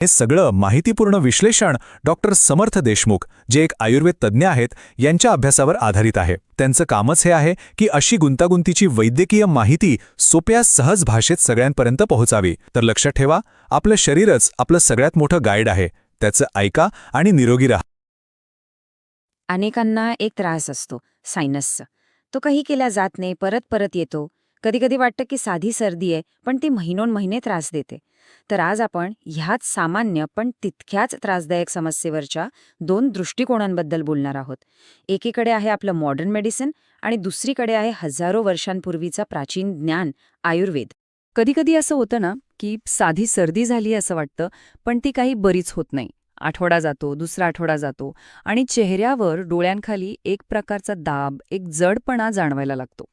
हे सगळं माहितीपूर्ण विश्लेषण डॉक्टर समर्थ देशमुख जे एक आयुर्वेद तज्ज्ञ आहेत यांच्या अभ्यासावर आधारित आहे. त्यांचं कामच हे आहे की अशी गुंतागुंतीची वैद्यकीय माहिती सोप्या सहज भाषेत सगळ्यांपर्यंत पोहोचावी. तर लक्षात ठेवा आपलं शरीरच आपलं सगळ्यात मोठं गाईड आहे. त्याचं ऐका आणि निरोगी राहा. अनेकांना एक त्रास असतो सायनसचा. तो काही केला जात नाही परत परत येतो. कधीकधी वाटतं की साधी सर्दी आहे पण ती महिनोन महिने त्रास देते. तर आज आपण ह्याच सामान्य पण तितक्याच त्रासदायक समस्येवरच्या दोन दृष्टिकोनांबद्दल बोलणार आहोत. एकीकडे आहे आपलं मॉडर्न मेडिसिन आणि दुसरीकडे आहे हजारो वर्षांपूर्वीचा प्राचीन ज्ञान आयुर्वेद. कधीकधी असं होतं ना की साधी सर्दी झाली असं वाटतं पण ती काही बरीच होत नाही. आठवडा जातो दुसरा आठवडा जातो आणि चेहऱ्यावर डोळ्यांखाली एक प्रकारचा दाब एक जडपणा जाणवायला लागतो.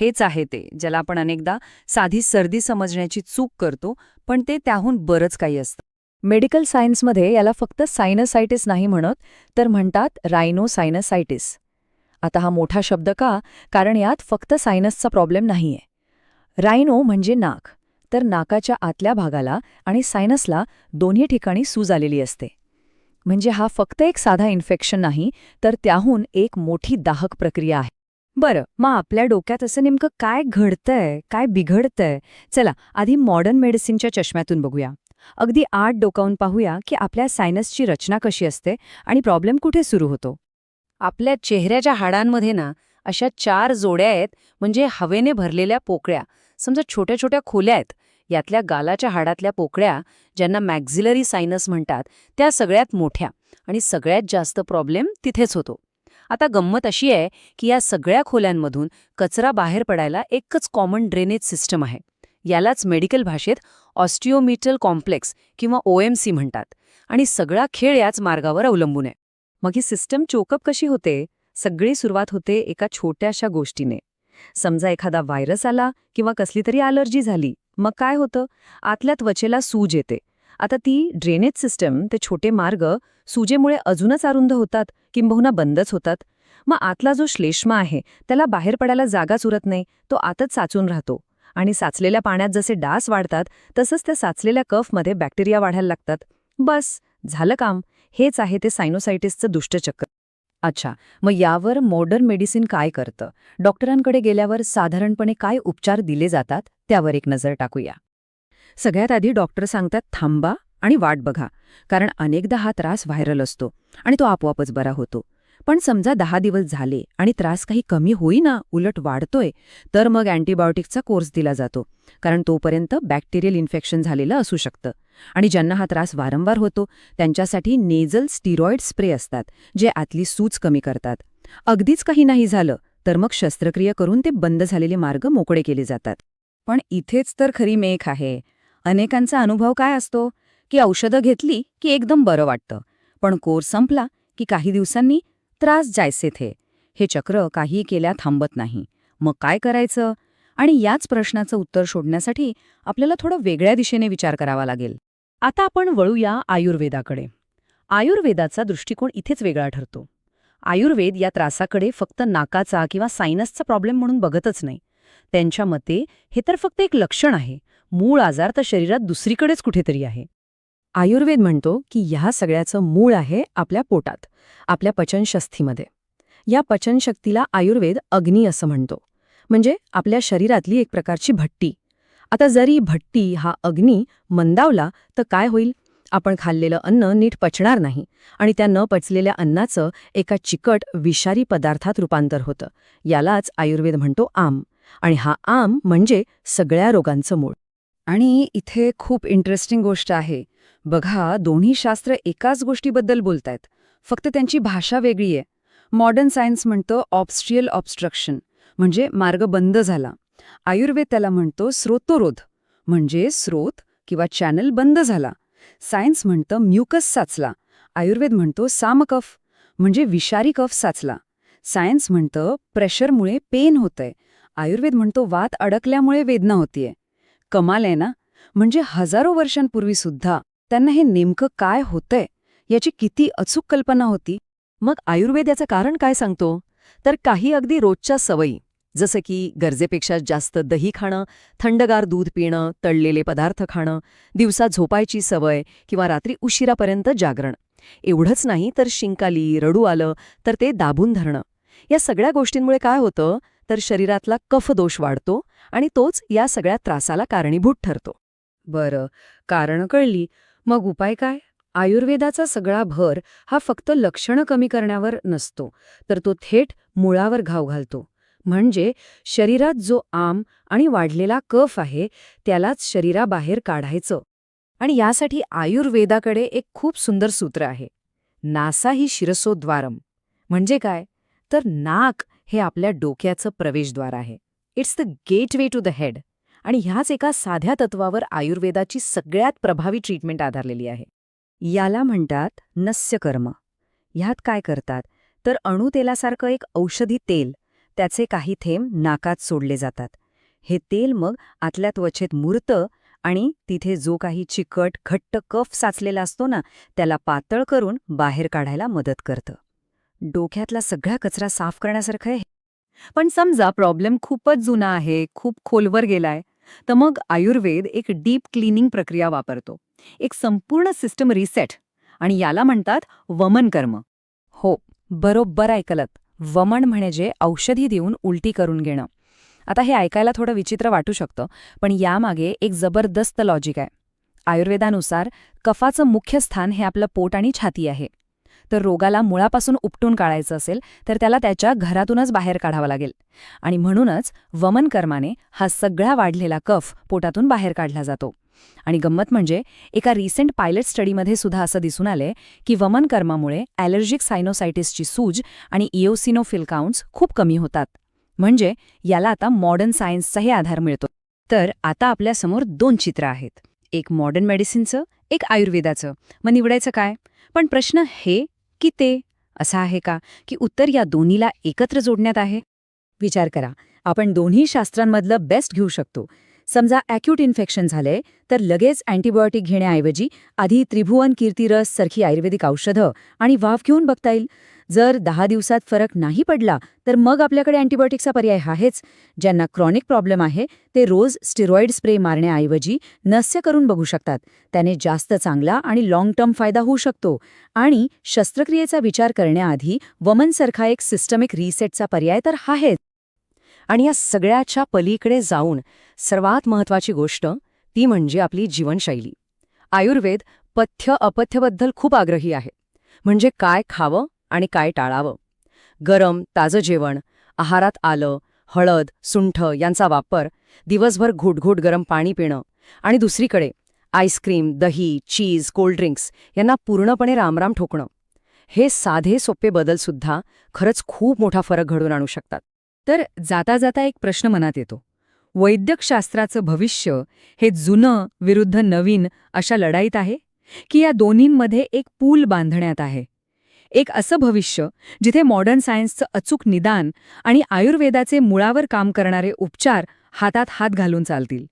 हेच आहे ते ज्याला आपण अनेकदा साधी सर्दी समजण्याची चूक करतो पण ते त्याहून बरंच काही असतं. मेडिकल सायन्समध्ये याला फक्त सायनसायटिस नाही म्हणत तर म्हणतात रायनोसायनसायटिस. आता हा मोठा शब्द का? कारण यात फक्त सायनसचा प्रॉब्लेम नाहीये. रायनो म्हणजे नाक तर नाकाच्या आतल्या भागाला आणि सायनसला दोन्ही ठिकाणी सूज आलेली असते. म्हणजे हा फक्त एक साधा इन्फेक्शन नाही तर त्याहून एक मोठी दाहक प्रक्रिया आहे. बरं मग आपल्या डोक्यात असं नेमकं काय घडतंय काय बिघडतंय? चला आधी मॉडर्न मेडिसिनच्या चष्म्यातून बघूया. अगदी आठ डोकावून पाहूया की आपल्या सायनसची रचना कशी असते आणि प्रॉब्लेम कुठे सुरू होतो. आपल्या चेहऱ्याच्या हाडांमध्ये ना अशा चार जोड्या आहेत म्हणजे हवेने भरलेल्या पोकळ्या. समजा छोट्या छोट्या खोल्या आहेत. यातल्या गालाच्या हाडातल्या पोकळ्या ज्यांना मॅक्झिलरी सायनस म्हणतात त्या सगळ्यात मोठ्या आणि सगळ्यात जास्त प्रॉब्लेम तिथेच होतो. आता गंमत अशी आहे की या सगळ्या खोल्यांमधून कचरा बाहेर पडायला एकच कॉमन ड्रेनेज सिस्टम आहे. यालाच मेडिकल भाषेत ऑस्टिओमिटल कॉम्प्लेक्स किंवा ओएमसी म्हणतात. आणि सगळा खेळ याच मार्गावर अवलंबून आहे. मग ही सिस्टम चोकअप कशी होते? सगळी सुरुवात होते एका छोट्याशा गोष्टीने. समजा एखादा व्हायरस आला किंवा कसली तरी अलर्जी झाली मग काय होतं? आतल्या त्वचेला सूज येते. आता ती ड्रेनेज सिस्टम ते छोटे मार्ग सुजेमुळे अजूनच अरुंद होतात. किंबहुना बंदच होतात. मग आतला जो श्लेष्मा आहे त्याला बाहेर पडायला जागाच उरत नाही तो आतच साचून राहतो. आणि साचलेल्या पाण्यात जसे डास वाढतात तसंच त्या साचलेल्या कफमध्ये बॅक्टेरिया वाढायला लागतात. बस झालं काम. हेच आहे ते सायनोसायटिसचं दुष्टचक्र. अच्छा मग यावर मॉडर्न मेडिसिन काय करतं? डॉक्टरांकडे गेल्यावर साधारणपणे काय उपचार दिले जातात? त्यावर एक नजर टाकूया. सगळ्यात आधी डॉक्टर सांगतात थांबा. आणि वाट बघा कारण अनेकदा हा त्रास व्हायरल असतो आणि तो आपोआपच बरा होतो. पण समजा दहा दिवस झाले आणि त्रास काही कमी होईना उलट वाढतोय तर मग अँटीबायोटिकचा कोर्स दिला जातो कारण तोपर्यंत बॅक्टेरियल इन्फेक्शन झालेलं असू शकतं. आणि ज्यांना हा त्रास वारंवार होतो त्यांच्यासाठी नेझल स्टिरॉइड स्प्रे असतात जे आतली सूज कमी करतात. अगदीच काही नाही झालं तर मग शस्त्रक्रिया करून ते बंद झालेले मार्ग मोकळे केले जातात. पण इथेच तर खरी मेख आहे. अनेकांचा अनुभव काय असतो? की औषधं घेतली की एकदम बरं वाटतं. पण कोर्स संपला की काही दिवसांनी त्रास जायसे थे. हे चक्र काही केल्या थांबत नाही. मग काय करायचं? आणि याच प्रश्नाचं उत्तर शोधण्यासाठी आपल्याला थोडं वेगळ्या दिशेने विचार करावा लागेल. आता आपण वळूया आयुर्वेदाकडे. आयुर्वेदाचा दृष्टिकोन इथेच वेगळा ठरतो. आयुर्वेद या त्रासाकडे फक्त नाकाचा किंवा सायनसचा प्रॉब्लेम म्हणून बघतच नाही. त्यांच्या मते हे तर फक्त एक लक्षण आहे. मूळ आजार तर शरीरात दुसरीकडेच कुठेतरी आहे. आयुर्वेद म्हणतो की ह्या सगळ्याचं मूळ आहे आपल्या पोटात आपल्या पचनशस्थीमध्ये या पचनशक्तीला आयुर्वेद अग्नी असं म्हणतो. म्हणजे आपल्या शरीरातली एक प्रकारची भट्टी. आता जरी भट्टी हा अग्नी मंदावला तर काय होईल? आपण खाल्लेलं अन्न नीट पचणार नाही आणि त्या न पचलेल्या अन्नाचं एका चिकट विषारी पदार्थात रूपांतर होतं. यालाच आयुर्वेद म्हणतो आम. आणि हा आम म्हणजे सगळ्या रोगांचं मूळ. आणि इथे खूप इंटरेस्टिंग गोष्ट आहे. बघा दोन्ही शास्त्र एकाच गोष्टीबद्दल बोलतायत. फक्त त्यांची भाषा वेगळी आहे. मॉडर्न सायन्स म्हणतं ऑब्स्ट्रियल ऑब्स्ट्रक्शन म्हणजे मार्ग बंद झाला. आयुर्वेद त्याला म्हणतो स्रोतोरोध म्हणजे स्रोत किंवा चॅनल बंद झाला. सायन्स म्हणतं म्युकस साचला. आयुर्वेद म्हणतो सामकफ म्हणजे विषारी कफ साचला. सायन्स म्हणतं प्रेशरमुळे पेन होतंय. आयुर्वेद म्हणतो वात अडकल्यामुळे वेदना होतीये. कमाल आहे ना? म्हणजे हजारो वर्षांपूर्वी सुद्धा त्यांना हे नेमकं काय होतंय याची किती अचूक कल्पना होती? मग आयुर्वेद याचं कारण काय सांगतो? तर काही अगदी रोजच्या सवयी जसं की गरजेपेक्षा जास्त दही खाणं थंडगार दूध पिणं तळलेले पदार्थ खाणं दिवसा झोपायची सवय किंवा रात्री उशिरापर्यंत जागरण. एवढंच नाही तर शिंकाली रडू आलं तर ते दाबून धरणं. या सगळ्या गोष्टींमुळे काय होतं? तर शरीरातला कफदोष वाढतो आणि तोच या सगळ्या त्रासाला कारणीभूत ठरतो. बरं कारण कळली. मग उपाय काय? आयुर्वेदाचा सगळा भर हा फक्त लक्षणं कमी करण्यावर नसतो तर तो थेट मुळावर घाव घालतो. म्हणजे शरीरात जो आम आणि वाढलेला कफ आहे त्यालाच शरीराबाहेर काढायचं. आणि यासाठी आयुर्वेदाकडे एक खूप सुंदर सूत्र आहे. नासा ही शिरसोद्वारम म्हणजे काय? तर नाक हे आपल्या डोक्याचं प्रवेशद्वार आहे. It's the gateway to the head आणि ह्याच एका साध्या तत्वावर आयुर्वेदाची सगळ्यात प्रभावी ट्रीटमेंट आधारलेली आहे. याला म्हणतात नस्यकर्म. ह्यात काय करतात? तर अणुतेलासारखं एक औषधी तेल त्याचे काही थेंब नाकात सोडले जातात. हे तेल मग आतल्या त्वचेत मुरतं आणि तिथे जो काही चिकट घट्ट कफ साचलेला असतो ना त्याला पातळ करून बाहेर काढायला मदत करतं. डोक्यातला सगळा कचरा साफ करण्यासारखं आहे. पण समजा प्रॉब्लेम खूपच जुना आहे खूप खोलवर गेलाय तर मग आयुर्वेद एक डीप क्लिनिंग प्रक्रिया वापरतो. एक संपूर्ण सिस्टम रिसेट आणि याला म्हणतात वमन कर्म. हो बरोबर ऐकलत. वमन म्हणजे औषधी देऊन उलटी करून घेणं. आता हे ऐकायला थोडं विचित्र वाटू शकतं पण यामागे एक जबरदस्त लॉजिक आहे. आयुर्वेदानुसार कफाचं मुख्य स्थान हे आपलं पोट आणि छाती आहे. तर रोगाला मुळापासून उपटून काढायचं असेल तर त्याला त्याच्या घरातूनच बाहेर काढावं लागेल. आणि म्हणूनच वमन कर्माने हा सगळा वाढलेला कफ पोटातून बाहेर काढला जातो. आणि गंमत म्हणजे एका रिसेंट पायलट स्टडीमध्ये सुद्धा असं दिसून आलंय की वमन कर्मामुळे ॲलर्जिक सायनोसायटिसची सूज आणि इओसिनोफिल काउंट्स खूप कमी होतात. म्हणजे याला आता मॉडर्न सायन्सचाही आधार मिळतो. तर आता आपल्यासमोर दोन चित्र आहेत. एक मॉडर्न मेडिसिनचं एक आयुर्वेदाचं. मग निवडायचं काय? पण प्रश्न हे की ते? असं आहे का? की उत्तर या दोन्हीला एकत्र जोडण्यात आहे? विचार करा. आपण दोन्ही शास्त्रांमधलं बेस्ट घेऊ शकतो. समजा ॲक्यूट इन्फेक्शन झालंय तर लगेच अँटीबायोटिक घेण्याऐवजी आधी त्रिभुवन कीर्तिरस सारखी आयुर्वेदिक औषधं आणि वाफ घेऊन बघता येईल. जर दहा दिवसात फरक नाही पडला तर मग आपल्याकडे अँटीबायोटिकचा पर्याय आहेच. ज्यांना क्रॉनिक प्रॉब्लेम आहे ते रोज स्टिरॉइड स्प्रे मारण्याऐवजी नस्य करून बघू शकतात. त्याने जास्त चांगला आणि लाँग टर्म फायदा होऊ शकतो. आणि शस्त्रक्रियेचा विचार करण्याआधी वमनसारखा एक सिस्टमिक रिसेटचा पर्याय तर आहेच. आणि या सगळ्याच्या पलीकडे जाऊन सर्वात महत्वाची गोष्ट ती म्हणजे आपली जीवनशैली. आयुर्वेद पथ्य अपथ्यबद्दल खूप आग्रही आहे. म्हणजे काय खावं आणि काय टाळावं? गरम ताजं जेवण आहारात आलं हळद सुंठ यांचा वापर दिवसभर घोटघोट गरम पाणी पिणं आणि दुसरीकडे आईस्क्रीम दही चीज कोल्ड्रिंक्स यांना पूर्णपणे रामराम ठोकणं. हे साधे सोपे बदलसुद्धा खरंच खूप मोठा फरक घडून आणू शकतात. तर जाता जाता एक प्रश्न मनात येतो. वैद्यकशास्त्राचं भविष्य हे जुनं विरुद्ध नवीन अशा लढाईत आहे? की या दोन्हींमध्ये एक पूल बांधण्यात आहे? एक असं भविष्य जिथे मॉडर्न सायन्सचं अचूक निदान आणि आयुर्वेदाचे मुळावर काम करणारे उपचार हातात हात घालून चालतील.